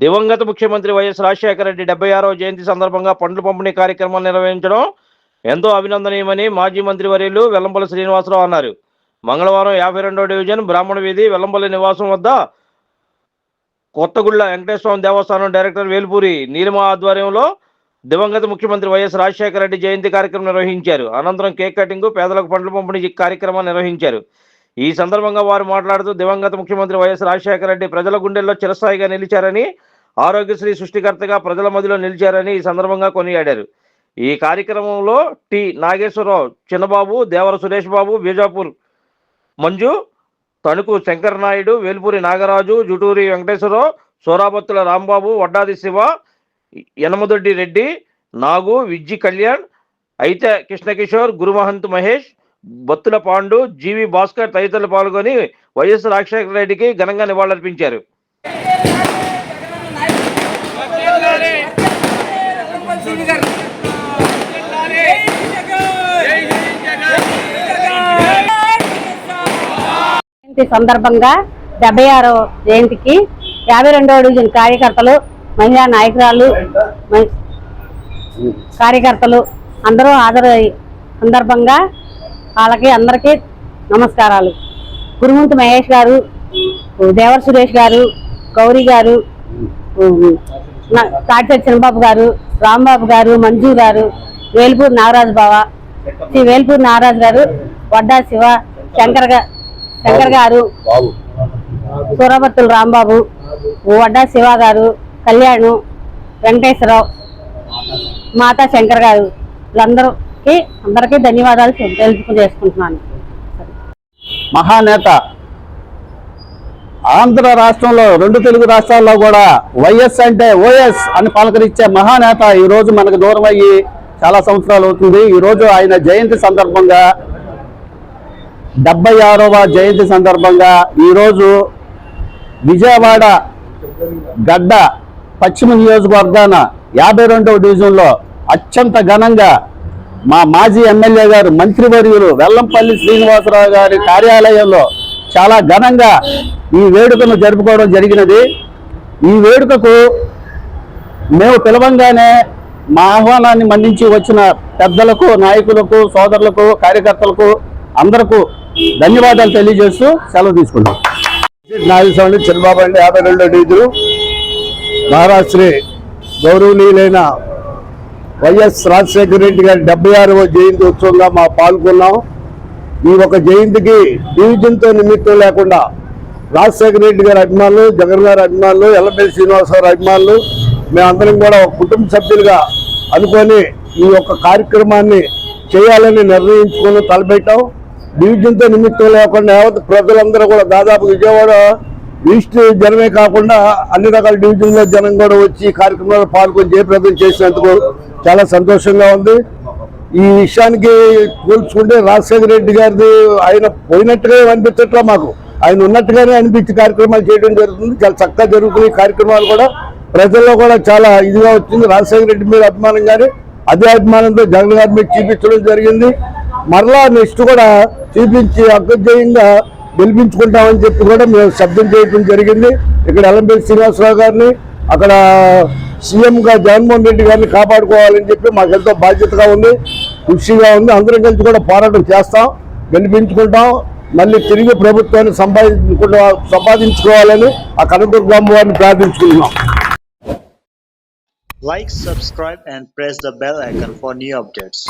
దివంగత ముఖ్యమంత్రి వైఎస్ రాజశేఖర రెడ్డి డెబ్బై ఆరవ జయంతి సందర్భంగా పండ్ల పంపిణీ కార్యక్రమం నిర్వహించడం ఎంతో అభినందనీయమని మాజీ మంత్రి వర్యులు వెల్లంపల్లి శ్రీనివాసరావు అన్నారు. మంగళవారం యాభై రెండో డివిజన్ బ్రాహ్మణ వీధి వెల్లంపల్లి నివాసం వద్ద కొత్తగుళ్ళ వెంకటేశ్వరం దేవస్థానం డైరెక్టర్ వేల్పూరి నీలిమ ఆధ్వర్యంలో దివంగత ముఖ్యమంత్రి వైఎస్ రాజశేఖర రెడ్డి జయంతి కార్యక్రమం నిర్వహించారు. అనంతరం కేక్ కటింగ్ పేదలకు పండ్ల పంపిణీ కార్యక్రమం నిర్వహించారు. ఈ సందర్భంగా వారు మాట్లాడుతూ దివంగత ముఖ్యమంత్రి వైఎస్ రాజశేఖర రెడ్డి ప్రజల గుండెల్లో చిరస్థాయిగా నిలిచారని ఆరోగ్యశ్రీ సృష్టికర్తగా ప్రజల మధ్యలో నిలిచారని ఈ సందర్భంగా కొనియాడారు. ఈ కార్యక్రమంలో టి నాగేశ్వరరావు చిన్నబాబు దేవర సురేష్ బాబు బీజాపూర్ మంజు తణుకు శంకర్ నాయుడు వేల్పూరి నాగరాజు జుటూరి వెంకటేశ్వరరావు సోరాబత్తుల రాంబాబు వడ్డాది శివ యనమదొడ్డి రెడ్డి నాగు విజ్జి కళ్యాణ్ అయితే కృష్ణకిషోర్ గురుమహంత్ మహేష్ బత్తుల పాండు జీవి భాస్కర్ తదితరులు పాల్గొని వైఎస్ రాజశేఖర రెడ్డికి ఘనంగా నివాళులర్పించారు. సందర్భంగా డెబ్బై ఆరో జయంతికి యాభై రెండవ డివిజన్ కార్యకర్తలు మహిళా నాయకురాలు కార్యకర్తలు అందరూ హాజరై సందర్భంగా వాళ్ళకి అందరికీ నమస్కారాలు. గురుమంతు మహేష్ గారు దేవర సురేష్ గారు గౌరీ గారు తాటిచెట్టు చిన్నబాబు గారు రాంబాబు గారు మంజు గారు వేల్పూర్ నాగరాజు బావ శ్రీ వేల్పూర్ నాగరాజు గారు వడ్డా శివ శంకర్ శంకర్ గారు సూరబత్తుల రాంబాబు వడ్డా శివ గారు కళ్యాణ్ వెంకటేశ్వరరావు మాతా శంకర్ గారు వీళ్ళందరికీ అందరికీ ధన్యవాదాలు తెలుసుకు చేసుకుంటున్నాను. మహానేత. ఆంధ్ర రాష్ట్రంలో రెండు తెలుగు రాష్ట్రాల్లో కూడా వైఎస్ అంటే ఓఎస్ అని పలకరించే మహానేత ఈ రోజు మనకు దూరం అయ్యి చాలా సంవత్సరాలు అవుతుంది. ఈ రోజు ఆయన జయంతి సందర్భంగా డెబ్బై ఆరవ జయంతి సందర్భంగా ఈరోజు విజయవాడ గడ్డ పశ్చిమ నియోజకవర్గాన యాభై రెండవ డివిజన్లో అత్యంత ఘనంగా మా మాజీ ఎమ్మెల్యే గారు మంత్రివర్యులు వెల్లంపల్లి శ్రీనివాసరావు గారి కార్యాలయంలో చాలా ఘనంగా ఈ వేడుకను జరుపుకోవడం జరిగినది. ఈ వేడుకకు మేము పిలవంగానే మా ఆహ్వానాన్ని మన్నించి వచ్చిన పెద్దలకు నాయకులకు సోదరులకు కార్యకర్తలకు అందరకు ధన్యవాదాలు తెలియజేస్తూ సెలవు తీసుకుంటాం నాగస్వామి చంద్రబాబు అండి యాభై రెండో డివిజను మహారాష్ట్ర గౌరవనీయులైన వైఎస్ రాజశేఖర రెడ్డి గారి డెబ్బై ఆరవ జయంతి ఉత్సవంగా మా పాల్గొన్నాం. ఈ ఒక జయంతికి డివిజన్తో నిమిత్తం లేకుండా రాజశేఖర రెడ్డి గారి అభిమానులు జగన్ గారి అభిమానులు ఎల్లబెల్లి శ్రీనివాసరావు అభిమానులు మేమందరం కూడా ఒక కుటుంబ సభ్యులుగా అనుకొని ఈ యొక్క కార్యక్రమాన్ని చేయాలని నిర్ణయించుకొని తలపెట్టాం. డివిజన్తో నిమిత్తం లేకుండా యావత్ ప్రజలందరూ కూడా దాదాపు విజయవాడ ఈస్ట్ జనమే కాకుండా అన్ని రకాల డివిజన్ల జనం కూడా వచ్చి కార్యక్రమంలో పాల్గొని జయప్రదం చేసినందుకు చాలా సంతోషంగా ఉంది. ఈ విషయానికి పోల్చుకుంటే రాజశేఖర రెడ్డి గారిది ఆయన పోయినట్టుగా అనిపించట్లా మాకు. ఆయన ఉన్నట్టుగానే అనిపించి కార్యక్రమాలు చేయడం జరుగుతుంది. చాలా చక్కగా జరుగుతున్నాయి కార్యక్రమాలు కూడా. ప్రజల్లో కూడా చాలా ఇదిగా వచ్చింది. రాజశేఖర రెడ్డి మీద అభిమానం కానీ అదే అభిమానంతో జగన్ గారి మీద చూపించడం జరిగింది. మరలా నెక్స్ట్ కూడా చూపించి అగ్రజయంగా గెలిపించుకుంటామని చెప్పి కూడా మేము శబ్దం చేయడం జరిగింది. ఇక్కడ ఎల్లంపల్లి శ్రీనివాసరావు గారిని అక్కడ సీఎంగా జగన్మోహన్ రెడ్డి గారిని కాపాడుకోవాలని చెప్పి మాకు ఎంతో బాధ్యతగా ఉంది ఖుషిగా ఉంది. అందరం కలిసి కూడా పోరాటం చేస్తాం గెలిపించుకుంటాం. మళ్ళీ తిరిగి ప్రభుత్వాన్ని సంపాదించుకుంటా సంపాదించుకోవాలని ఆ కనకదుర్గమ్మ వారిని ప్రార్థించుకుంటున్నాం. Like, subscribe, and press the bell icon for new updates.